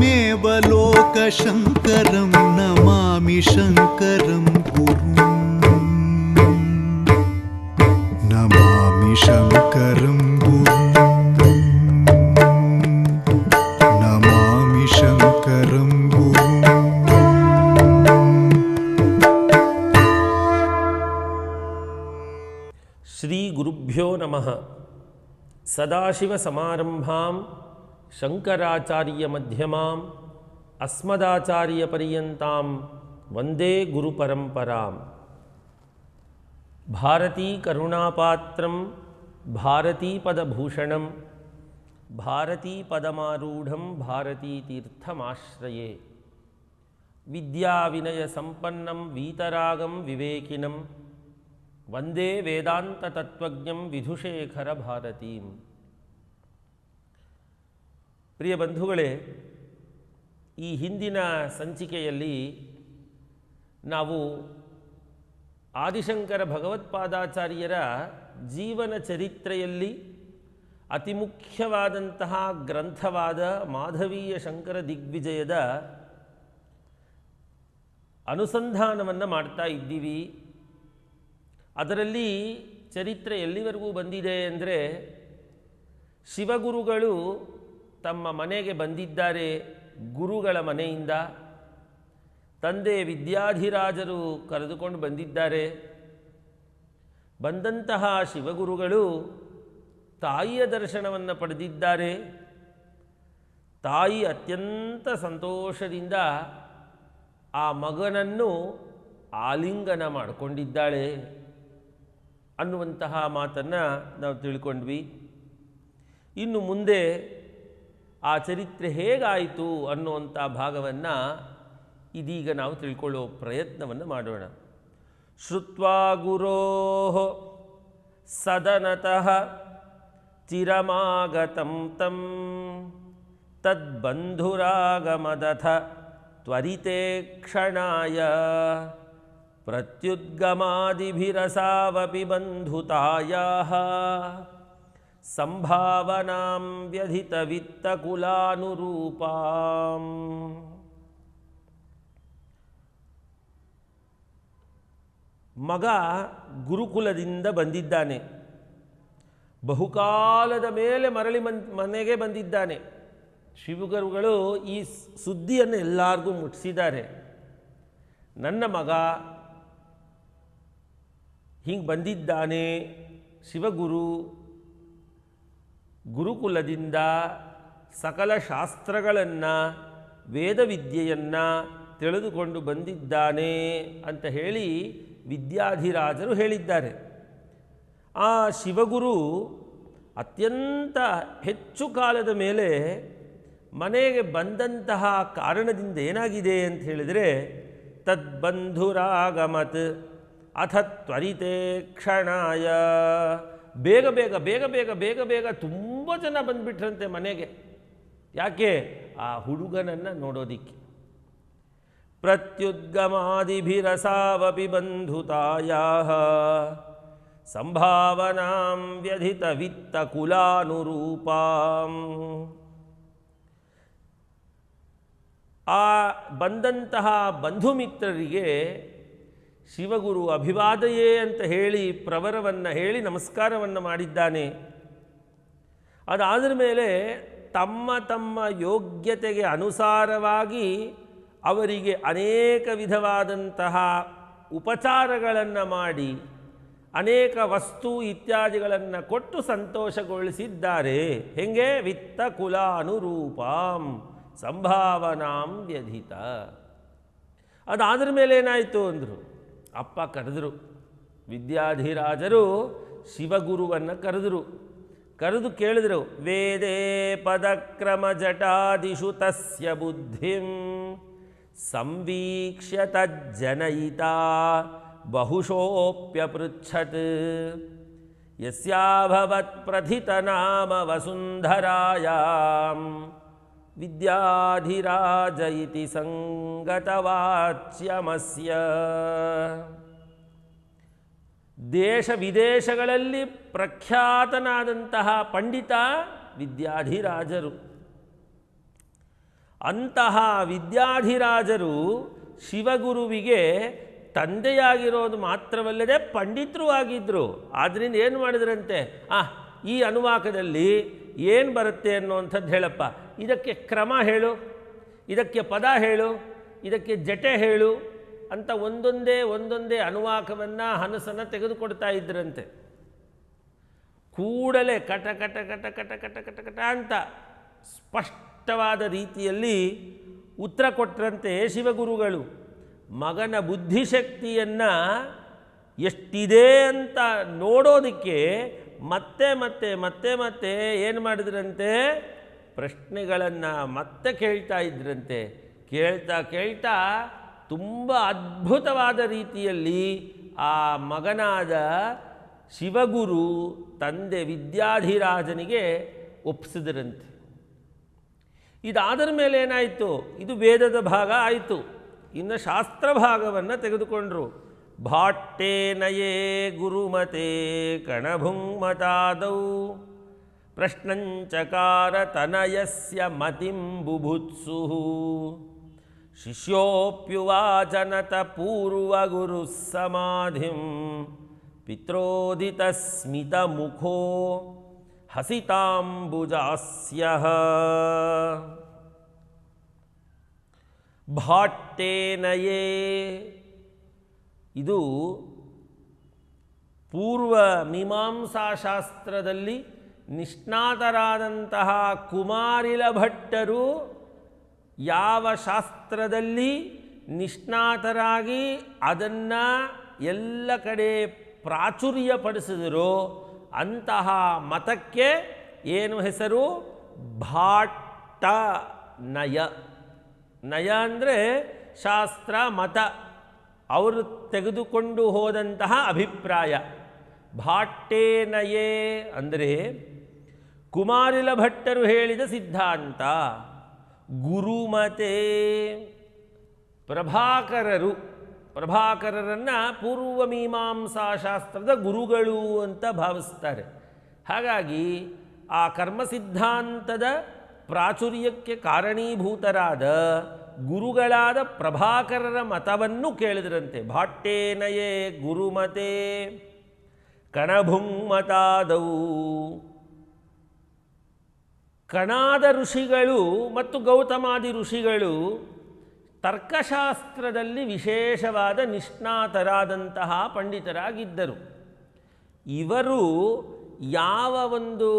त्वमेव लोकशङ्करं नमामि शङ्करं शङ्करं नमामि शङ्करं श्रीगुरुभ्यो नमः। सदाशिवसमारम्भाम् शंकराचार्य मध्यमा अस्मदाचार्यपर्यता शङ्कराचार्यमध्यमां अस्मदाचार्यपर्यन्तां वंदे गुरुपरम्परां भारतीकरुणापात्रं भारतीपदभूषणं भारतीपदमारूढं भारतीतीर्थमाश्रये। विद्याविनयसम्पन्नं वीतरागं विवेकिनं वंदे विधुशेखर विधुशेखरभारतीम्। ಪ್ರಿಯ ಬಂಧುಗಳೇ, ಈ ಹಿಂದಿನ ಸಂಚಿಕೆಯಲ್ಲಿ ನಾವು ಆದಿಶಂಕರ ಭಗವತ್ಪಾದಾಚಾರ್ಯರ ಜೀವನ ಚರಿತ್ರೆಯಲ್ಲಿ ಅತಿ ಮುಖ್ಯವಾದಂತಹ ಗ್ರಂಥವಾದ ಮಾಧವೀಯ ಶಂಕರ ದಿಗ್ವಿಜಯದ ಅನುಸಂಧಾನವನ್ನು ಮಾಡ್ತಾ ಇದ್ದೀವಿ. ಅದರಲ್ಲಿ ಚರಿತ್ರೆ ಎಲ್ಲಿವರೆಗೂ ಬಂದಿದೆ ಅಂದರೆ ಶಿವಗುರುಗಳು ತಮ್ಮ ಮನೆಗೆ ಬಂದಿದ್ದಾರೆ ಗುರುಗಳ ಮನೆಯಿಂದ. ತಂದೆ ವಿದ್ಯಾಧಿರಾಜರು ಕರೆದುಕೊಂಡು ಬಂದಿದ್ದಾರೆ. ಬಂದಂತಹ ಶಿವಗುರುಗಳು ತಾಯಿಯ ದರ್ಶನವನ್ನು ಪಡೆದಿದ್ದಾರೆ. ತಾಯಿ ಅತ್ಯಂತ ಸಂತೋಷದಿಂದ ಆ ಮಗನನ್ನು ಆಲಿಂಗನ ಮಾಡಿಕೊಂಡಿದ್ದಾಳೆ ಅನ್ನುವಂತಹ ಮಾತನ್ನು ನಾವು ತಿಳ್ಕೊಂಡ್ವಿ. ಇನ್ನು ಮುಂದೆ ಆ ಚರಿತ್ರೆ ಹೇಗಾಯಿತು ಅನ್ನುವಂಥ ಭಾಗವನ್ನು ಇದೀಗ ನಾವು ತಿಳ್ಕೊಳ್ಳೋ ಪ್ರಯತ್ನವನ್ನು ಮಾಡೋಣ ಶ್ರುತ್ವಾ ಗುರೋ ಸದನತಃ ಚಿರಮಾಗತಂ ತಂ ತದ್ಬಂಧುರಾಗಮದಥ ತ್ವರಿತೆ ಕ್ಷಣಾಯ ಪ್ರತ್ಯುದ್ಗಮಾದಿಭಿರಸಾವಪಿ ಬಂಧುತಾಯಾः ಸಂಭಾವನಾಂ ವ್ಯಧಿತವಿತ್ತಕುಲಾನುರೂಪಾಂ ಮಗ ಗುರುಕುಲದಿಂದ ಬಂದಿದ್ದಾನೆ. ಬಹುಕಾಲದ ಮೇಲೆ ಮರಳಿ ಮನ್, ಮನೆಗೆ ಬಂದಿದ್ದಾನೆ. ಶಿವಗುರುಗಳು ಈ ಸುದ್ದಿಯನ್ನು ಎಲ್ಲರಿಗೂ ಮುಟ್ಟಿಸಿದ್ದಾರೆ. ನನ್ನ ಮಗ ಹಿಂಗೆ ಬಂದಿದ್ದಾನೆ, ಶಿವಗುರು ಗುರುಕುಲದಿಂದ ಸಕಲ ಶಾಸ್ತ್ರಗಳನ್ನು, ವೇದವಿದ್ಯೆಯನ್ನು ತಿಳಿದುಕೊಂಡು ಬಂದಿದ್ದಾನೆ ಅಂತ ಹೇಳಿ ವಿದ್ಯಾಧಿರಾಜರು ಹೇಳಿದ್ದಾರೆ. ಆ ಶಿವಗುರು ಅತ್ಯಂತ ಹೆಚ್ಚು ಕಾಲದ ಮೇಲೆ ಮನೆಗೆ ಬಂದಂತಹ ಕಾರಣದಿಂದ ಏನಾಗಿದೆ ಅಂತ ಹೇಳಿದರೆ, ತದ್ಬಂಧುರಾಗಮತ್, ಅಥ ತ್ವರಿತೆ ಕ್ಷಣಾಯ. ಬೇಗ ಬೇಗ ಬೇಗ ಬೇಗ ಬೇಗ ಬೇಗ ತುಂಬ ಜನ ಬಂದುಬಿಟ್ರಂತೆ ಮನೆಗೆ. ಯಾಕೆ? ಆ ಹುಡುಗನನ್ನು ನೋಡೋದಿಕ್ಕೆ. ಪ್ರತ್ಯುದ್ಗಮಾದಿಭಿರಸಾವಪಿ ಬಂಧುತಾಯಾ ಸಂಭಾವನಾಂ ವ್ಯಧಿತ ವಿತ್ತ ಕುಲಾನುರೂಪಾಂ. ಆ ಬಂದಂತಹ ಬಂಧು ಮಿತ್ರರಿಗೆ ಶಿವಗುರು ಅಭಿವಾದಯೇ ಅಂತ ಹೇಳಿ ಪ್ರವರವನ್ನು ಹೇಳಿ ನಮಸ್ಕಾರವನ್ನು ಮಾಡಿದ್ದಾನೆ. ಅದಾದ ಮೇಲೆ ತಮ್ಮ ತಮ್ಮ ಯೋಗ್ಯತೆಗೆ ಅನುಸಾರವಾಗಿ ಅವರಿಗೆ ಅನೇಕ ವಿಧವಾದಂತಹ ಉಪಚಾರಗಳನ್ನು ಮಾಡಿ, ಅನೇಕ ವಸ್ತು ಇತ್ಯಾದಿಗಳನ್ನು ಕೊಟ್ಟು ಸಂತೋಷಗೊಳಿಸಿದ್ದಾರೆ. ಹೆಂಗೆ? ವಿತ್ತ ಕುಲ ಅನುರೂಪಾಂ ಸಂಭಾವನಾಂ ವ್ಯಧಿತ. ಅದಾದ್ರ ಮೇಲೆ ಏನಾಯಿತು ಅಂದರು? ಅಪ್ಪ ಕರೆದರು. ವಿದ್ಯಾಧಿರಾಜರು ಶಿವಗುರುವನ್ನು ಕರೆದರು. ಕರೆದು ಕೇಳಿದರು, ವೇದೇ ಪದಕ್ರಮ ಜಟಾದಿಷು ತಸ್ಯ ಬುದ್ಧಿಂ ಸಂವೀಕ್ಷ್ಯ ತಜ್ಜನಯಿತ ಬಹುಶೋಪ್ಯಪೃಚ್ಛತ್ ಯಸ್ಯಾಭವತ್ ಪ್ರಥಿತನಾಮ ವಸುಂಧರಾಯಾಂ ವಿದ್ಯಾಧಿರಾಜ ಇತಿ ಸಂಗತವಾಚ್ಯಮಸ್ಯ. ದೇಶ ವಿದೇಶಗಳಲ್ಲಿ ಪ್ರಖ್ಯಾತನಾದಂತಹ ಪಂಡಿತ ವಿದ್ಯಾಧಿರಾಜರು. ಅಂತಹ ವಿದ್ಯಾಧಿರಾಜರು ಶಿವಗುರುವಿಗೆ ತಂದೆಯಾಗಿರೋದು ಮಾತ್ರವಲ್ಲದೆ ಪಂಡಿತರು ಆಗಿದ್ದರು ಆದ್ದರಿಂದ ಏನು ಮಾಡಿದ್ರಂತೆ? ಆ, ಈ ಅನುವಾಕದಲ್ಲಿ ಏನು ಬರುತ್ತೆ ಅನ್ನುವಂಥದ್ದು ಹೇಳಪ್ಪ. ಇದಕ್ಕೆ ಕ್ರಮ ಹೇಳು, ಇದಕ್ಕೆ ಪದ ಹೇಳು, ಇದಕ್ಕೆ ಜಟೆ ಹೇಳು ಅಂತ ಒಂದೊಂದೇ ಒಂದೊಂದೇ ಅನುವಾಕವನ್ನು ಹನಸನ್ನು ತೆಗೆದುಕೊಡ್ತಾ ಇದ್ರಂತೆ. ಕೂಡಲೇ ಕಟ ಕಟ ಕಟ ಕಟ ಕಟ ಕಟ ಕಟ ಅಂತ ಸ್ಪಷ್ಟವಾದ ರೀತಿಯಲ್ಲಿ ಉತ್ತರ ಕೊಟ್ಟರಂತೆ ಶಿವಗುರುಗಳು. ಮಗನ ಬುದ್ಧಿಶಕ್ತಿಯನ್ನು ಎಷ್ಟಿದೆ ಅಂತ ನೋಡೋದಕ್ಕೆ ಮತ್ತೆ ಮತ್ತೆ ಮತ್ತೆ ಮತ್ತೆ ಏನು ಮಾಡಿದ್ರಂತೆ? ಪ್ರಶ್ನೆಗಳನ್ನು ಮತ್ತೆ ಕೇಳ್ತಾ ಇದ್ರಂತೆ. ಕೇಳ್ತಾ ಕೇಳ್ತಾ ತುಂಬ ಅದ್ಭುತವಾದ ರೀತಿಯಲ್ಲಿ ಆ ಮಗನಾದ ಶಿವಗುರು ತಂದೆ ವಿದ್ಯಾಧಿರಾಜನಿಗೆ ಒಪ್ಪಿಸಿದ್ರಂತೆ ಇದಾದರ ಮೇಲೆ ಏನಾಯಿತು? ಇದು ವೇದದ ಭಾಗ ಆಯಿತು. ಇನ್ನು ಶಾಸ್ತ್ರ ಭಾಗವನ್ನು ತೆಗೆದುಕೊಂಡರು. ಭಾಟ್ಟೇನಯೇ ಗುರುಮತೆ ಕಣಭುಂಮತಾದೌ ತನಯಸ್ಯ ಮತಿಂ ಬುಭುತ್ಸು ಶಿಷ್ಯೋಪ್ಯುವಾಚನತ ಪೂರ್ವಗುರು ಸಮಾಧಿಂ ಪಿತ್ರೋದಿತಸ್ಮಿತಮುಖೋ ಹಸಿತಾಂಬುಜಾಸ್ಯ. ಭಾಟ್ಟೇನಯೇ ಇದು ಪೂರ್ವ ಮೀಮಾಂಸಾಶಾಸ್ತ್ರದಲ್ಲಿ ನಿಷ್ಣಾತರಾದಂತಹ ಕುಮಾರಿಲ ಭಟ್ಟರು ಯಾವ ಶಾಸ್ತ್ರದಲ್ಲಿ ನಿಷ್ಣಾತರಾಗಿ ಅದನ್ನು ಎಲ್ಲ ಕಡೆ ಪ್ರಾಚುರ್ಯಪಡಿಸಿದರೋ ಅಂತಹ ಮತಕ್ಕೆ ಏನು ಹೆಸರು? ಭಾಟ್ಟ ನಯ. ನಯ ಅಂದರೆ ಶಾಸ್ತ್ರ, ಮತ. ಅವರು ತೆಗೆದುಕೊಂಡು ಹೋದಂತಹ ಅಭಿಪ್ರಾಯ. ಭಾಟ್ಟೇನಯೇ ಅಂದರೆ ಕುಮಾರಿಲ ಭಟ್ಟರು ಹೇಳಿದ ಸಿದ್ಧಾಂತ, ಗುರುಮತೆ ಪ್ರಭಾಕರರು, ಪ್ರಭಾಕರರನ್ನು ಪೂರ್ವ ಮೀಮಾಂಸಾ ಶಾಸ್ತ್ರದ ಗುರುಗಳು ಅಂತ ಭಾವಿಸ್ತಾರೆ. ಹಾಗಾಗಿ ಆ ಕರ್ಮ ಸಿದ್ಧಾಂತದ ಪ್ರಾಚುರ್ಯಕ್ಕೆ ಕಾರಣೀಭೂತರಾದ ಗುರುಗಳಾದ ಪ್ರಭಾಕರರ ಮತವನ್ನು ಕೇಳಿದರಂತೆ. ಭಾಟ್ಟೇನಯೇ ಗುರುಮತೆ ಕಣಭುಂಮತಾದವು ಕಣಾದ ಋಷಿಗಳು ಮತ್ತು ಗೌತಮಾದಿ ಋಷಿಗಳು ತರ್ಕಶಾಸ್ತ್ರದಲ್ಲಿ ವಿಶೇಷವಾದ ನಿಷ್ಣಾತರಾದಂತಹ ಪಂಡಿತರಾಗಿದ್ದರು. ಇವರು ಯಾವ ಒಂದು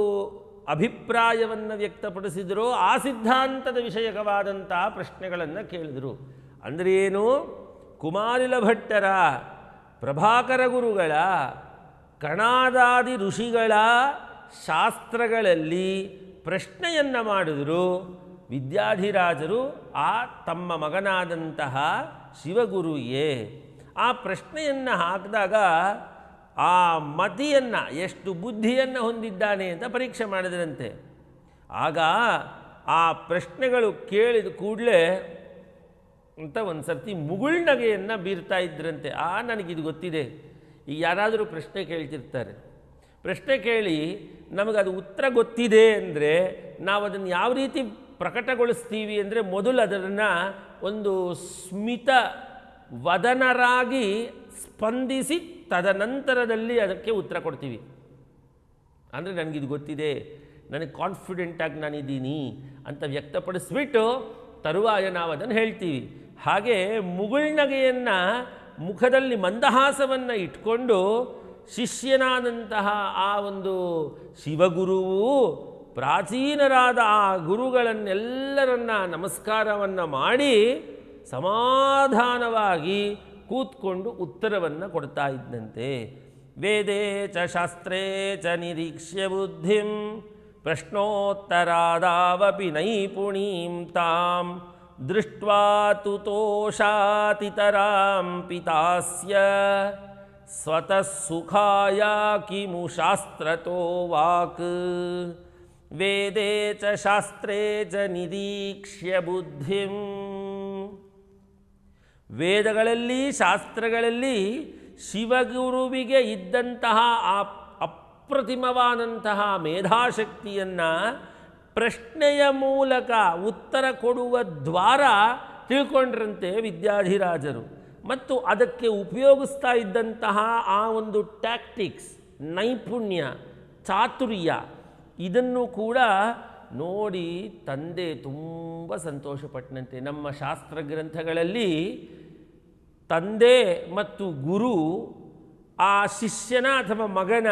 ಅಭಿಪ್ರಾಯವನ್ನು ವ್ಯಕ್ತಪಡಿಸಿದರೋ ಆ ಸಿದ್ಧಾಂತದ ವಿಷಯಕವಾದಂತಹ ಪ್ರಶ್ನೆಗಳನ್ನು ಕೇಳಿದರು. ಅಂದರೆ ಏನು? ಕುಮಾರಿಲ ಭಟ್ಟರ, ಪ್ರಭಾಕರ ಗುರುಗಳ, ಕಣಾದಾದಿ ಋಷಿಗಳ ಶಾಸ್ತ್ರಗಳಲ್ಲಿ ಪ್ರಶ್ನೆಯನ್ನು ಮಾಡಿದರು ವಿದ್ಯಾಧಿರಾಜರು, ಆ ತಮ್ಮ ಮಗನಾದಂತಹ ಶಿವಗುರುಯೇ, ಆ ಪ್ರಶ್ನೆಯನ್ನು ಹಾಕಿದಾಗ ಆ ಮತಿಯನ್ನು, ಎಷ್ಟು ಬುದ್ಧಿಯನ್ನು ಹೊಂದಿದ್ದಾನೆ ಅಂತ ಪರೀಕ್ಷೆ ಮಾಡಿದ್ರಂತೆ. ಆಗ ಆ ಪ್ರಶ್ನೆಗಳು ಕೇಳಿದ ಕೂಡಲೇ ಅಂತ ಒಂದು ಸರ್ತಿ ಮುಗುಳ್ನಗೆಯನ್ನು ಬೀರ್ತಾ ಇದ್ರಂತೆ. ಆ ನನಗಿದು ಗೊತ್ತಿದೆ. ಈಗ ಯಾರಾದರೂ ಪ್ರಶ್ನೆ ಕೇಳ್ತಿರ್ತಾರೆ. ಪ್ರಶ್ನೆ ಕೇಳಿ, ನಮಗದು ಉತ್ತರ ಗೊತ್ತಿದೆ ಅಂದರೆ ನಾವು ಅದನ್ನು ಯಾವ ರೀತಿ ಪ್ರಕಟಗೊಳಿಸ್ತೀವಿ ಅಂದರೆ ಮೊದಲು ಅದನ್ನು ಒಂದು ಸ್ಮಿತ ವದನರಾಗಿ ಸ್ಪಂದಿಸಿ ತದನಂತರದಲ್ಲಿ ಅದಕ್ಕೆ ಉತ್ತರ ಕೊಡ್ತೀವಿ. ಅಂದರೆ ನನಗಿದು ಗೊತ್ತಿದೆ, ನನಗೆ ಕಾನ್ಫಿಡೆಂಟಾಗಿ ನಾನಿದ್ದೀನಿ ಅಂತ ವ್ಯಕ್ತಪಡಿಸಿಬಿಟ್ಟು ತರುವಾಯ ನಾವು ಅದನ್ನು ಹೇಳ್ತೀವಿ. ಹಾಗೆ ಮುಗುಳ್ನಗೆಯನ್ನು ಮುಖದಲ್ಲಿ ಮಂದಹಾಸವನ್ನು ಇಟ್ಕೊಂಡು ಶಿಷ್ಯನಾದಂತಹ ಆ ಒಂದು ಶಿವಗುರುವು ಪ್ರಾಚೀನರಾದ ಆ ಗುರುಗಳನ್ನೆಲ್ಲರನ್ನ ನಮಸ್ಕಾರವನ್ನು ಮಾಡಿ ಸಮಾಧಾನವಾಗಿ ಕೂತ್ಕೊಂಡು ಉತ್ತರವನ್ನು ಕೊಡ್ತಾ ಇದ್ದಂತೆ. ವೇದೇ ಚ ಶಾಸ್ತ್ರೇ ಚ ನಿರೀಕ್ಷ್ಯ ಬುದ್ಧಿಂ ಪ್ರಶ್ನೋತ್ತರಾದಾವಪಿ ನೈಪುಣೀಂ ತಾಂ ದೃಷ್ಟ್ವಾ ತುತೋಷಾತಿತರಾಂ ಪಿತಾಸ್ಯ. ಸ್ವತಃ ಸುಖಾಯ ಕಿಮು ಶಾಸ್ತ್ರತೋ ವಾಕ್. ವೇದೇ ಚ ಶಾಸ್ತ್ರೇ ಚ ನಿರೀಕ್ಷ್ಯ ಬುದ್ಧಿಂ. ವೇದಗಳಲ್ಲಿ, ಶಾಸ್ತ್ರಗಳಲ್ಲಿ ಶಿವಗುರುವಿಗೆ ಇದ್ದಂತಹ ಆ ಅಪ್ರತಿಮವಾದಂತಹ ಮೇಧಾಶಕ್ತಿಯನ್ನು ಪ್ರಶ್ನೆಯ ಮೂಲಕ ಉತ್ತರ ಕೊಡುವ ದ್ವಾರ ತಿಳ್ಕೊಂಡ್ರಂತೆ ವಿದ್ಯಾಧಿರಾಜರು. ಮತ್ತು ಅದಕ್ಕೆ ಉಪಯೋಗಿಸ್ತಾ ಇದ್ದಂತಹ ಆ ಒಂದು ಟ್ಯಾಕ್ಟಿಕ್ಸ್ ನೈಪುಣ್ಯ, ಚಾತುರ್ಯ, ಇದನ್ನು ಕೂಡ ನೋಡಿ ತಂದೆ ತುಂಬ ಸಂತೋಷಪಟ್ಟನಂತೆ. ನಮ್ಮ ಶಾಸ್ತ್ರ ಗ್ರಂಥಗಳಲ್ಲಿ ತಂದೆ ಮತ್ತು ಗುರು ಆ ಶಿಷ್ಯನ ಅಥವಾ ಮಗನ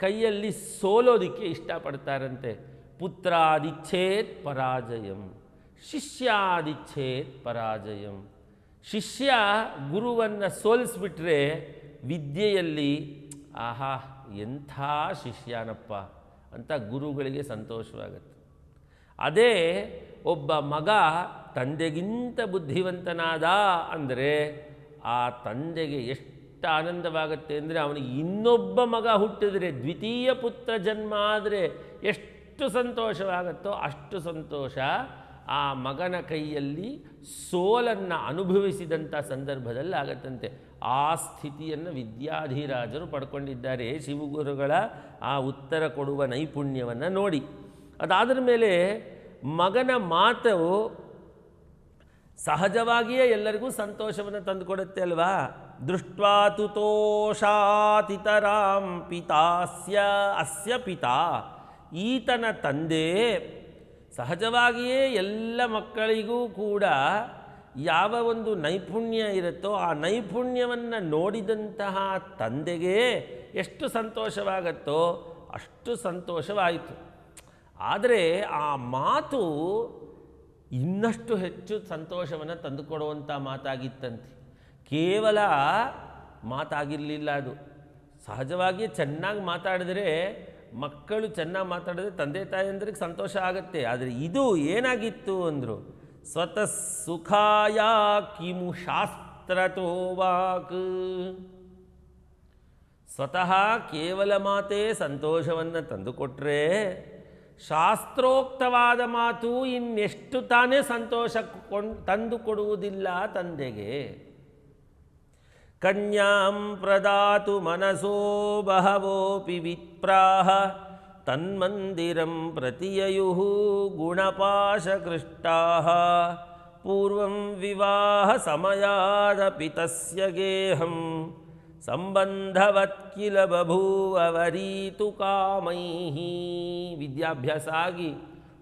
ಕೈಯಲ್ಲಿ ಸೋಲೋದಕ್ಕೆ ಇಷ್ಟಪಡ್ತಾರಂತೆ. ಪುತ್ರಾದಿಚ್ಛೇತ್ ಪರಾಜಯಂ, ಶಿಷ್ಯಾದಿಚ್ಛೇತ್ ಪರಾಜಯಂ. ಶಿಷ್ಯ ಗುರುವನ್ನು ಸೋಲಿಸ್ಬಿಟ್ರೆ ವಿದ್ಯೆಯಲ್ಲಿ, ಆಹಾ, ಎಂಥ ಶಿಷ್ಯನಪ್ಪ ಅಂತ ಗುರುಗಳಿಗೆ ಸಂತೋಷವಾಗುತ್ತೆ. ಅದೇ ಒಬ್ಬ ಮಗ ತಂದೆಗಿಂತ ಬುದ್ಧಿವಂತನಾದ ಅಂದರೆ ಆ ತಂದೆಗೆ ಎಷ್ಟು ಆನಂದವಾಗುತ್ತೆ ಅಂದರೆ ಅವನಿಗೆ ಇನ್ನೊಬ್ಬ ಮಗ ಹುಟ್ಟಿದರೆ, ದ್ವಿತೀಯ ಪುತ್ರ ಜನ್ಮ ಆದರೆ ಎಷ್ಟು ಸಂತೋಷವಾಗುತ್ತೋ ಅಷ್ಟು ಸಂತೋಷ ಆ ಮಗನ ಕೈಯಲ್ಲಿ ಸೋಲನ್ನು ಅನುಭವಿಸಿದಂಥ ಸಂದರ್ಭದಲ್ಲಿ ಆಗತ್ತಂತೆ. ಆ ಸ್ಥಿತಿಯನ್ನು ವಿದ್ಯಾಧಿರಾಜರು ಪಡ್ಕೊಂಡಿದ್ದಾರೆ. ಶಿವಗುರುಗಳ ಆ ಉತ್ತರ ಕೊಡುವ ನೈಪುಣ್ಯವನ್ನು ನೋಡಿ. ಅದಾದ್ರ ಮೇಲೆ ಮಗನ ಮಾತು ಸಹಜವಾಗಿಯೇ ಎಲ್ಲರಿಗೂ ಸಂತೋಷವನ್ನು ತಂದುಕೊಡುತ್ತೆ ಅಲ್ವಾ? ದೃಷ್ಟ್ವಾ ತುತೋಷಾತಿತರಾಂ ಪಿತಾಸ್ಯ ಅಸ್ಯ ಪಿತಾ. ಈತನ ತಂದೆ ಸಹಜವಾಗಿಯೇ ಎಲ್ಲ ಮಕ್ಕಳಿಗೂ ಕೂಡ ಯಾವ ಒಂದು ನೈಪುಣ್ಯ ಇರುತ್ತೋ ಆ ನೈಪುಣ್ಯವನ್ನು ನೋಡಿದಂತಹ ತಂದೆಗೆ ಎಷ್ಟು ಸಂತೋಷವಾಗತ್ತೋ ಅಷ್ಟು ಸಂತೋಷವಾಯಿತು. ಆದರೆ ಆ ಮಾತು ಇನ್ನಷ್ಟು ಹೆಚ್ಚು ಸಂತೋಷವನ್ನು ತಂದುಕೊಡುವಂಥ ಮಾತಾಗಿತ್ತಂತೆ. ಕೇವಲ ಮಾತಾಗಿರಲಿಲ್ಲ ಅದು. ಸಹಜವಾಗಿ ಚೆನ್ನಾಗಿ ಮಾತಾಡಿದ್ರೆ ಮಕ್ಕಳು ಚೆನ್ನಾಗಿ ಮಾತಾಡಿದ್ರೆ ತಂದೆ ತಾಯಿಯಂದ್ರಿಗೆ ಸಂತೋಷ ಆಗುತ್ತೆ. ಆದರೆ ಇದು ಏನಾಗಿತ್ತು ಅಂದರು, ಸ್ವತಃ ಸುಖಾಯ ಕಿಮು ಶಾಸ್ತ್ರ ವಾಕ್ ಸ್ವತಃ ಕೇವಲ ಮಾತೇ ಸಂತೋಷವನ್ನು ತಂದುಕೊಟ್ರೆ ಶಾಸ್ತ್ರೋಕ್ತವಾದ ಮಾತು ಇನ್ನೆಷ್ಟು ತಾನೇ ಸಂತೋಷ ಕೊಂಡು ತಂದುಕೊಡುವುದಿಲ್ಲ ತಂದೆಗೆ. ಕನ್ಯಾಂ ಪ್ರದಾತು ಮನಸೋ ಬಹವೋಪಿ ವಿಪ್ರಾಹ ತನ್ಮಂದಿರಂ ಪ್ರತಿಯಯು ಗುಣಪಾಶಕೃಷ್ಟಾ ಪೂರ್ವಂ ವಿವಾಹ ಸಮಯಾದಪಿ ತಸ್ಯ ಗೇಹಂ ಸಂಬಂಧವತ್ ಕಿಲ ಬಭೂವರೀತು ಕಾಮೈಹಿ ವಿದ್ಯಾಭ್ಯಾಸ ಆಗಿ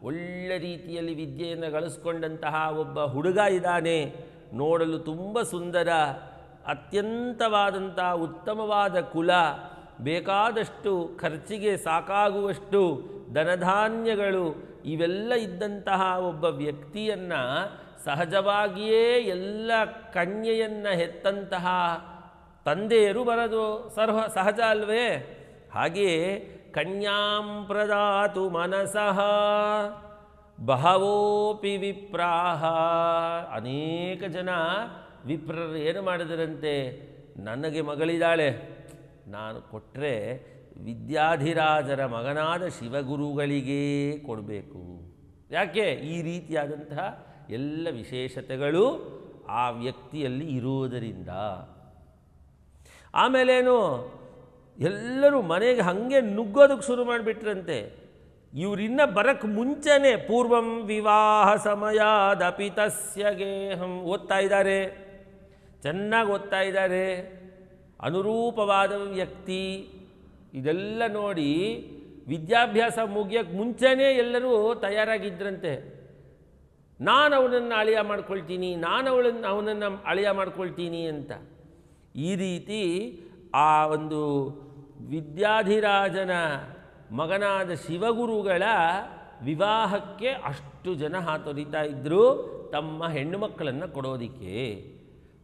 ಒಳ್ಳೆ ರೀತಿಯಲ್ಲಿ ವಿದ್ಯೆಯನ್ನು ಗಳಿಸ್ಕೊಂಡಂತಹ ಒಬ್ಬ ಹುಡುಗ ಇದ್ದಾನೆ. ನೋಡಲು ತುಂಬ ಸುಂದರ. ಅತ್ಯಂತವಾದಂಥ ಉತ್ತಮವಾದ ಕುಲ, ಬೇಕಾದಷ್ಟು ಖರ್ಚಿಗೆ ಸಾಕಾಗುವಷ್ಟು ಧನಧಾನ್ಯಗಳು ಇವೆಲ್ಲ ಇದ್ದಂತಹ ಒಬ್ಬ ವ್ಯಕ್ತಿಯನ್ನು ಸಹಜವಾಗಿಯೇ ಎಲ್ಲ ಕನ್ಯೆಯನ್ನು ಹೆತ್ತಂತಹ ತಂದೆಯರು ಬರದು ಸರ್ವ ಸಹಜ ಅಲ್ವೇ? ಹಾಗೆಯೇ ಕನ್ಯಾಂ ಪ್ರದಾತು ಮನಸಃ ಬಹವೋಪಿ ವಿಪ್ರಾಹ. ಅನೇಕ ಜನ ವಿಪ್ರರು ಏನು ಮಾಡಿದರಂತೆ? ನನಗೆ ಮಗಳಿದ್ದಾಳೆ ನಾನು ಕೊಟ್ಟರೆ ವಿದ್ಯಾಧಿರಾಜರ ಮಗನಾದ ಶಿವಗುರುಗಳಿಗೇ ಕೊಡಬೇಕು. ಯಾಕೆ? ಈ ರೀತಿಯಾದಂತಹ ಎಲ್ಲ ವಿಶೇಷತೆಗಳು ಆ ವ್ಯಕ್ತಿಯಲ್ಲಿ ಇರುವುದರಿಂದ. ಆಮೇಲೇನು? ಎಲ್ಲರೂ ಮನೆಗೆ ಹಾಗೆ ನುಗ್ಗೋದಕ್ಕೆ ಶುರು ಮಾಡಿಬಿಟ್ರಂತೆ. ಇವರಿನ್ನ ಬರಕ್ಕೆ ಮುಂಚೆನೇ ಪೂರ್ವಂ ವಿವಾಹ ಸಮಯ ದಪಿತಸ್ಯಗೆ ಹಂ ಓದ್ತಾ ಇದ್ದಾರೆ. ಚೆನ್ನಾಗಿ ಓದ್ತಾ ಇದ್ದಾರೆ. ಅನುರೂಪವಾದ ವ್ಯಕ್ತಿ. ಇದೆಲ್ಲ ನೋಡಿ ವಿದ್ಯಾಭ್ಯಾಸ ಮುಗಿಯೋಕ್ಕೆ ಮುಂಚೆನೇ ಎಲ್ಲರೂ ತಯಾರಾಗಿದ್ದರಂತೆ ನಾನು ಅವನನ್ನು ಅಳಿಯ ಮಾಡ್ಕೊಳ್ತೀನಿ, ನಾನು ಅವಳನ್ನು ಅವನನ್ನು ಅಳಿಯ ಮಾಡ್ಕೊಳ್ತೀನಿ ಅಂತ. ಈ ರೀತಿ ಆ ಒಂದು ವಿದ್ಯಾಧಿರಾಜನ ಮಗನಾದ ಶಿವಗುರುಗಳ ವಿವಾಹಕ್ಕೆ ಅಷ್ಟು ಜನ ಹಾತೊರಿತಾ ಇದ್ದರು ತಮ್ಮ ಹೆಣ್ಣು ಮಕ್ಕಳನ್ನು ಕೊಡೋದಿಕ್ಕೆ.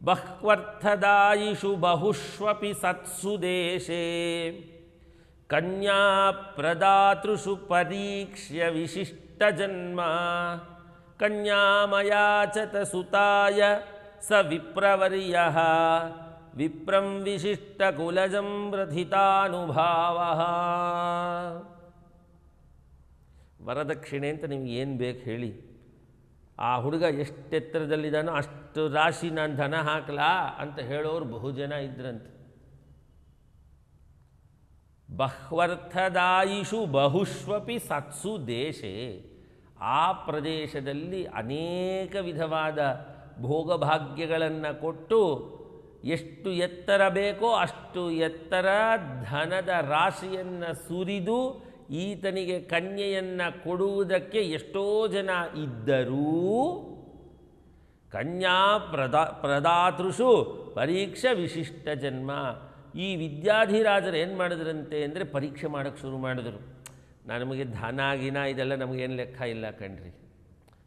ಬಹ್ವರ್ಥದಾಯಿಷು ಬಹುಷ್ವಪಿ ಸತ್ಸು ದೇಶೇ ಕನ್ಯಾ ಪ್ರದಾತೃಷು ಪರೀಕ್ಷ್ಯ ವಿಶಿಷ್ಟ ಜನ್ಮ. ಕನ್ಯಾಮಯಾಚತ ಸುತಾಯ ಸ ವಿಪ್ರವರ್ಯ. ವಿಪ್ರಂ ವಿಶಿಷ್ಟ ಕುಲಜಂ ರಥಿತಾನುಭಾವ. ವರದಕ್ಷಿಣೆ ಅಂತ ನಿಮ್ಗೆ ಏನು ಬೇಕು ಹೇಳಿ. ಆ ಹುಡುಗ ಎಷ್ಟು ಎತ್ತರದಲ್ಲಿದ್ದಾನೋ ಅಷ್ಟು ರಾಶಿ ನಾನು ಧನ ಹಾಕಲಾ ಅಂತ ಹೇಳೋರು ಬಹುಜನ ಇದ್ರಂತೆ. ಬಹ್ವರ್ಥದಾಯಿಷು ಬಹುಶ್ವಪಿ ಸತ್ಸು ದೇಶೇ. ಆ ಪ್ರದೇಶದಲ್ಲಿ ಅನೇಕ ವಿಧವಾದ ಭೋಗಭಾಗ್ಯಗಳನ್ನು ಕೊಟ್ಟು ಎಷ್ಟು ಎತ್ತರ ಬೇಕೋ ಅಷ್ಟು ಎತ್ತರ ಧನದ ರಾಶಿಯನ್ನು ಸುರಿದು ಈತನಿಗೆ ಕನ್ಯೆಯನ್ನು ಕೊಡುವುದಕ್ಕೆ ಎಷ್ಟೋ ಜನ ಇದ್ದರೂ ಕನ್ಯಾ ಪ್ರದಾ, ಪ್ರದಾತೃಷು ಪರೀಕ್ಷ ವಿಶಿಷ್ಟ ಜನ್ಮ. ಈ ವಿದ್ಯಾಧಿರಾಜರು ಏನು ಮಾಡಿದ್ರಂತೆ ಅಂದರೆ ಪರೀಕ್ಷೆ ಮಾಡೋಕ್ಕೆ ಶುರು ಮಾಡಿದರು. ನಮಗೆ ಧನ, ಗಿನ ಇದೆಲ್ಲ ನಮಗೇನು ಲೆಕ್ಕ ಇಲ್ಲ ಕಣ್ರಿ.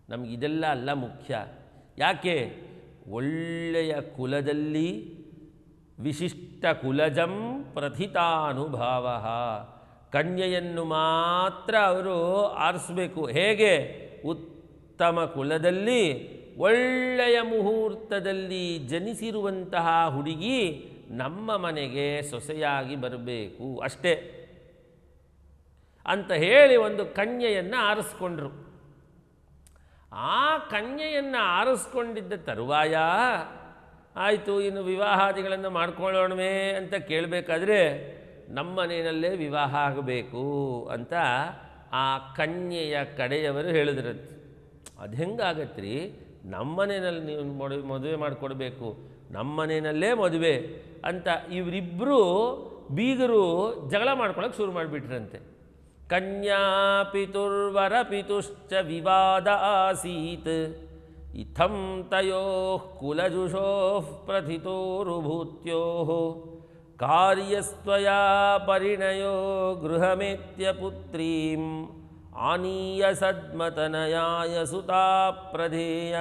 ನಮ್ಗೆ ಇದೆಲ್ಲ ಅಲ್ಲ ಮುಖ್ಯ. ಯಾಕೆ? ಒಳ್ಳೆಯ ಕುಲದಲ್ಲಿ ವಿಶಿಷ್ಟ ಕುಲಜಂ ಪ್ರಥಿತಾನುಭಾವ. ಕನ್ಯೆಯನ್ನು ಮಾತ್ರ ಅವರು ಆರಿಸ್ಬೇಕು. ಹೇಗೆ? ಉತ್ತಮ ಕುಲದಲ್ಲಿ ಒಳ್ಳೆಯ ಮುಹೂರ್ತದಲ್ಲಿ ಜನಿಸಿರುವಂತಹ ಹುಡುಗಿ ನಮ್ಮ ಮನೆಗೆ ಸೊಸೆಯಾಗಿ ಬರಬೇಕು ಅಷ್ಟೇ. ಅಂತ ಹೇಳಿ ಒಂದು ಕನ್ಯೆಯನ್ನು ಆರಿಸ್ಕೊಂಡ್ರು. ಆ ಕನ್ಯೆಯನ್ನು ಆರಿಸ್ಕೊಂಡಿದ್ದ ತರುವಾಯ ಆಯಿತು, ಇನ್ನು ವಿವಾಹಾದಿಗಳನ್ನು ಮಾಡ್ಕೊಳ್ಳೋಣವೇ ಅಂತ ಕೇಳಬೇಕಾದ್ರೆ ನಮ್ಮ ಮನೆಯಲ್ಲೇ ವಿವಾಹ ಆಗಬೇಕು ಅಂತ ಆ ಕನ್ಯೆಯ ಕಡೆಯವರು ಹೇಳಿದ್ರಂತೆ. ಅದು ಹೆಂಗಾಗತ್ತೆ ನಮ್ಮ ಮನೆಯಲ್ಲಿ ನೀವು ಮದುವೆ ಮದುವೆ ಮಾಡಿಕೊಡ್ಬೇಕು ನಮ್ಮನೆಯಲ್ಲೇ ಮದುವೆ ಅಂತ ಇವರಿಬ್ಬರು ಬೀಗರು ಜಗಳ ಮಾಡ್ಕೊಳಕ್ಕೆ ಶುರು ಮಾಡಿಬಿಟ್ರಂತೆ. ಕನ್ಯಾ ಪಿತುರ್ವರ ಪಿತುಶ್ಚ ವಿವಾದ ಆಸೀತ್. ಇಥಂ ತಯೋ ಕುಲಜುಷೋ ಪ್ರಥಿತೋರುಭೂತ್ಯೋ. ಕಾರ್ಯಸ್ತ್ವಯಾ ಪರಿಣಯೋ ಗೃಹಮೇತ್ಯ ಪುತ್ರೀಂ. ಆನೀಯ ಸದ್ಮತನಯಾಯ ಸುತಾ ಪ್ರಧೇಯ.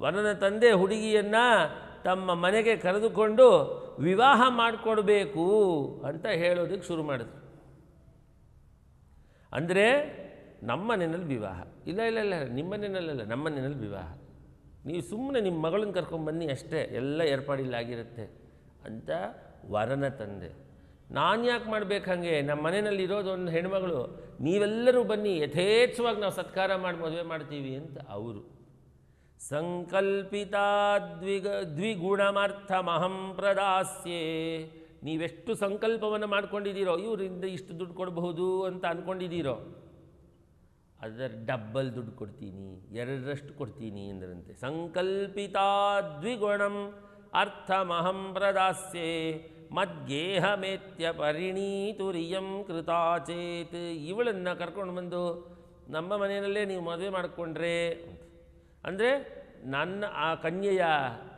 ವರನ ತಂದೆ ಹುಡುಗಿಯನ್ನು ತಮ್ಮ ಮನೆಗೆ ಕರೆದುಕೊಂಡು ವಿವಾಹ ಮಾಡಿಕೊಡ್ಬೇಕು ಅಂತ ಹೇಳೋದಕ್ಕೆ ಶುರು ಮಾಡಿದ್ರು. ಅಂದರೆ ನಮ್ಮ ಮನೆಯಲ್ಲಿ ವಿವಾಹ. ಇಲ್ಲ ಇಲ್ಲ ಇಲ್ಲ, ನಿಮ್ಮ ಮನೆಯಲ್ಲಲ್ಲ ನಮ್ಮ ಮನೆಯಲ್ಲಿ ವಿವಾಹ. ನೀವು ಸುಮ್ಮನೆ ನಿಮ್ಮ ಮಗಳನ್ನ ಕರ್ಕೊಂಡು ಬನ್ನಿ ಅಷ್ಟೇ, ಎಲ್ಲ ಏರ್ಪಾಡಿಲ್ಲ ಆಗಿರುತ್ತೆ ಅಂತ ವರನ ತಂದೆ. ನಾನು ಯಾಕೆ ಮಾಡ್ಬೇಕು ಹಾಗೆ? ನಮ್ಮ ಮನೆಯಲ್ಲಿ ಇರೋದು ಒಂದು ಹೆಣ್ಮಗಳು. ನೀವೆಲ್ಲರೂ ಬನ್ನಿ, ಯಥೇಚ್ಛವಾಗಿ ನಾವು ಸತ್ಕಾರ ಮಾಡಿ ಮದುವೆ ಮಾಡ್ತೀವಿ ಅಂತ ಅವರು. ಸಂಕಲ್ಪಿತ ದ್ವಿಗ, ದ್ವಿಗುಣಮರ್ಥಮಹಂ ಪ್ರದಾಸ್ಯೆ. ನೀವೆಷ್ಟು ಸಂಕಲ್ಪವನ್ನು ಮಾಡ್ಕೊಂಡಿದ್ದೀರೋ, ಇವರಿಂದ ಇಷ್ಟು ದುಡ್ಡು ಕೊಡಬಹುದು ಅಂತ ಅಂದ್ಕೊಂಡಿದ್ದೀರೋ ಅದರ ಡಬ್ಬಲ್ ದುಡ್ಡು ಕೊಡ್ತೀನಿ, ಎರಡರಷ್ಟು ಕೊಡ್ತೀನಿ ಎಂದರಂತೆ ಸಂಕಲ್ಪಿತ ದ್ವಿಗುಣಂ ಅರ್ಥಮಹಂ ಪ್ರದಾಸ್ಯೆ. ಮದ್ಗೇಹಮೇತ್ಯ ಪರಿಣೀತುರಿಯಂ ಕೃತಾಚೇತ್. ಇವಳನ್ನು ಕರ್ಕೊಂಡು ಬಂದು ನಮ್ಮ ಮನೆಯಲ್ಲೇ ನೀವು ಮದುವೆ ಮಾಡಿಕೊಂಡ್ರೆ ಅಂದರೆ ನನ್ನ ಆ ಕನ್ಯೆಯ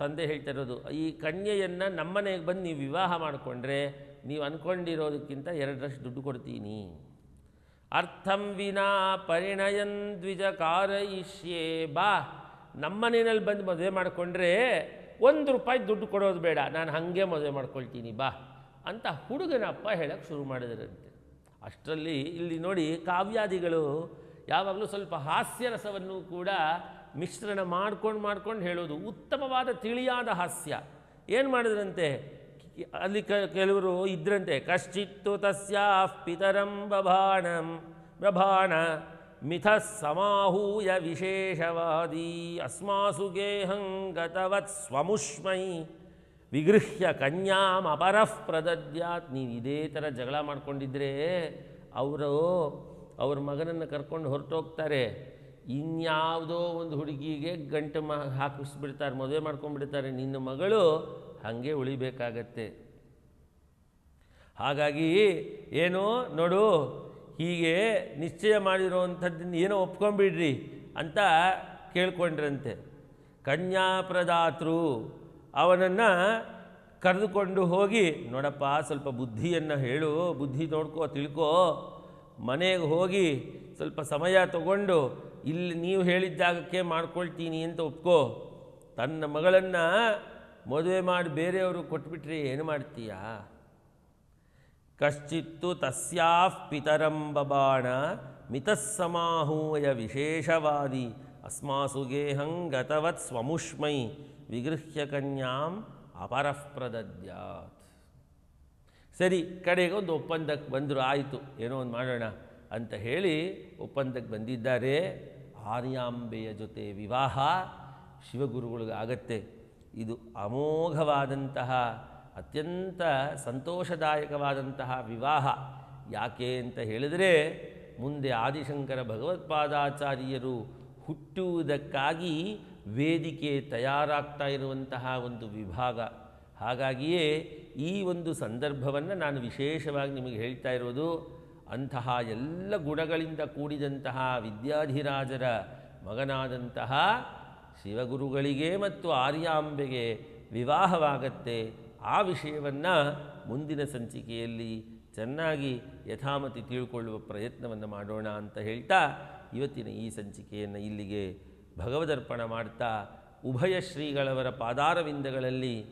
ತಂದೆ ಹೇಳ್ತಾ ಇರೋದು, ಈ ಕನ್ಯೆಯನ್ನು ನಮ್ಮನೆಗೆ ಬಂದು ನೀವು ವಿವಾಹ ಮಾಡಿಕೊಂಡ್ರೆ ನೀವು ಅಂದ್ಕೊಂಡಿರೋದಕ್ಕಿಂತ ಎರಡರಷ್ಟು ದುಡ್ಡು ಕೊಡ್ತೀನಿ. ಅರ್ಥಂ ವಿನಾ ಪರಿಣಯನ್ ದ್ವಿಜ ಕಾರಯಿಷ್ಯೇ ಬಾ. ನಮ್ಮನೇನಲ್ಲಿ ಬಂದು ಮದುವೆ ಮಾಡಿಕೊಂಡ್ರೆ ಒಂದು ರೂಪಾಯಿ ದುಡ್ಡು ಕೊಡೋದು ಬೇಡ, ನಾನು ಹಾಗೆ ಮದುವೆ ಮಾಡ್ಕೊಳ್ತೀನಿ, ಬಾ ಅಂತ ಹುಡುಗನಪ್ಪ ಹೇಳಕ್ಕೆ ಶುರು ಮಾಡಿದರಂತೆ. ಅಷ್ಟರಲ್ಲಿ ಇಲ್ಲಿ ನೋಡಿ ಕಾವ್ಯಾದಿಗಳು ಯಾವಾಗಲೂ ಸ್ವಲ್ಪ ಹಾಸ್ಯರಸವನ್ನು ಕೂಡ ಮಿಶ್ರಣ ಮಾಡ್ಕೊಂಡು ಮಾಡ್ಕೊಂಡು ಹೇಳೋದು ಉತ್ತಮವಾದ ತಿಳಿಯಾದ ಹಾಸ್ಯ. ಏನು ಮಾಡಿದ್ರಂತೆ? ಅಲ್ಲಿ ಕೆಲವರು ಇದ್ರಂತೆ, ಕಶ್ಚಿತ್ತು ತಸ್ಯಾ ಪಿತರಂ ಬಭಾಣಂ ಪ್ರಭಾಣ ಮಿಥ ಸಮಾಹೂಯ ವಿಶೇಷವಾದಿ ಅಸ್ಮಾಸು ಗೇಹಂ ಗತವತ್ ಸ್ವಮುಷ್ಮೈ ವಿಗೃಹ್ಯ ಕನ್ಯಾಂ ಅಪರಃ ಪ್ರದದ್ಯಾತ್. ನೀವು ಇದೇ ಥರ ಜಗಳ ಮಾಡಿಕೊಂಡಿದ್ರೆ ಅವರು ಅವ್ರ ಮಗನನ್ನು ಕರ್ಕೊಂಡು ಹೊರಟೋಗ್ತಾರೆ. ಇನ್ಯಾವುದೋ ಒಂದು ಹುಡುಗಿಗೆ ಗಂಟು ಮ ಹಾಕಿಸ್ಬಿಡ್ತಾರೆ, ಮದುವೆ ಮಾಡ್ಕೊಂಡ್ಬಿಡ್ತಾರೆ. ನಿನ್ನ ಮಗಳು ಹಾಗೆ ಉಳಿಬೇಕಾಗತ್ತೆ. ಹಾಗಾಗಿ ಏನು ನೋಡು ಹೀಗೆ ನಿಶ್ಚಯ ಮಾಡಿರುವಂಥದ್ದನ್ನು ಏನೋ ಒಪ್ಕೊಂಡ್ಬಿಡ್ರಿ ಅಂತ ಕೇಳ್ಕೊಂಡ್ರಂತೆ. ಕನ್ಯಾಪ್ರದಾತೃ ಅವನನ್ನು ಕರೆದುಕೊಂಡು ಹೋಗಿ, ನೋಡಪ್ಪ, ಸ್ವಲ್ಪ ಬುದ್ಧಿಯನ್ನು ಹೇಳು, ಬುದ್ಧಿ ನೋಡ್ಕೋ, ತಿಳ್ಕೋ. ಮನೆಗೆ ಹೋಗಿ ಸ್ವಲ್ಪ ಸಮಯ ತಗೊಂಡು, ಇಲ್ಲಿ ನೀವು ಹೇಳಿದ ಜಾಗಕ್ಕೆ ಮಾಡ್ಕೊಳ್ತೀನಿ ಅಂತ ಒಪ್ಕೋ. ತನ್ನ ಮಗಳನ್ನು ಮದುವೆ ಮಾಡಿ ಬೇರೆಯವರು ಕೊಟ್ಬಿಟ್ರಿ ಏನು ಮಾಡ್ತೀಯಾ? ಕಶ್ಚಿತ್ತು ಪಿತರಂ ಬಬಾಣ ಮಿತಸ್ಸಮಾಹೂಯ ವಿಶೇಷವಾದಿ ಅಸ್ಮಾಸು ಗೇಹಂ ಗತವತ್ ಸ್ವಮುಷ್ಮೈ ವಿಗೃಹ್ಯ ಕನ್ಯಾಂ ಅಪರಃ ಪ್ರದದ್ಯಾತ್. ಸರಿ, ಕಡೆಗೆ ಒಂದು ಒಪ್ಪಂದಕ್ಕೆ ಬಂದರು, ಆಯಿತು, ಏನೋ ಒಂದು ಮಾಡೋಣ ಅಂತ ಹೇಳಿ ಒಪ್ಪಂದಕ್ಕೆ ಬಂದಿದ್ದಾರೆ. ಆರ್ಯಾಂಬೆಯ ಜೊತೆ ವಿವಾಹ ಶಿವಗುರುಗಳಿಗಾಗತ್ತೆ ಇದು ಅಮೋಘವಾದಂತಹ ಅತ್ಯಂತ ಸಂತೋಷದಾಯಕವಾದಂತಹ ವಿವಾಹ. ಯಾಕೆ ಅಂತ ಹೇಳಿದರೆ, ಮುಂದೆ ಆದಿಶಂಕರ ಭಗವತ್ಪಾದಾಚಾರ್ಯರು ಹುಟ್ಟುವುದಕ್ಕಾಗಿ ವೇದಿಕೆ ತಯಾರಾಗ್ತಾ ಇರುವಂತಹ ಒಂದು ವಿಭಾಗ. ಹಾಗಾಗಿಯೇ ಈ ಒಂದು ಸಂದರ್ಭವನ್ನು ನಾನು ವಿಶೇಷವಾಗಿ ನಿಮಗೆ ಹೇಳ್ತಾ ಇರೋದು, ಅಂತಹ ಎಲ್ಲ ಗುಣಗಳಿಂದ ಕೂಡಿದಂತಹ ವಿದ್ಯಾಧಿರಾಜರ ಮಗನಾದಂತಹ ಶಿವಗುರುಗಳಿಗೆ ಮತ್ತು ಆರ್ಯಾಂಬೆಗೆ ವಿವಾಹವಾಗತ್ತೆ. ಆ ವಿಷಯವನ್ನು ಮುಂದಿನ ಸಂಚಿಕೆಯಲ್ಲಿ ಚೆನ್ನಾಗಿ ಯಥಾಮತಿ ತಿಳ್ಕೊಳ್ಳುವ ಪ್ರಯತ್ನವನ್ನು ಮಾಡೋಣ ಅಂತ ಹೇಳ್ತಾ ಇವತ್ತಿನ ಈ ಸಂಚಿಕೆಯನ್ನು ಇಲ್ಲಿಗೆ ಭಗವದರ್ಪಣ ಮಾಡ್ತಾ ಉಭಯ ಶ್ರೀಗಳವರ ಪಾದಾರವಿಂದಗಳಲ್ಲಿ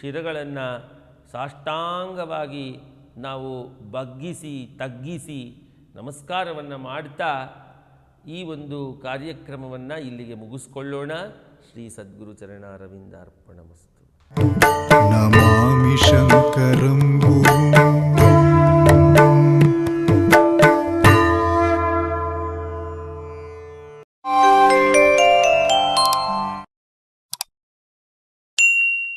ಶಿರಗಳನ್ನು ಸಾಷ್ಟಾಂಗವಾಗಿ ನಾವು ಬಗ್ಗಿಸಿ, ತಗ್ಗಿಸಿ ನಮಸ್ಕಾರವನ್ನು ಮಾಡ್ತಾ ಈ ಒಂದು ಕಾರ್ಯಕ್ರಮವನ್ನು ಇಲ್ಲಿಗೆ ಮುಗಿಸ್ಕೊಳ್ಳೋಣ. ಶ್ರೀ ಸದ್ಗುರು ಚರಣಾರವಿಂದಾರ್ಪಣಮಸ್ತು. ನಮಾಮಿ ಶಂಕರಂ ಗುರು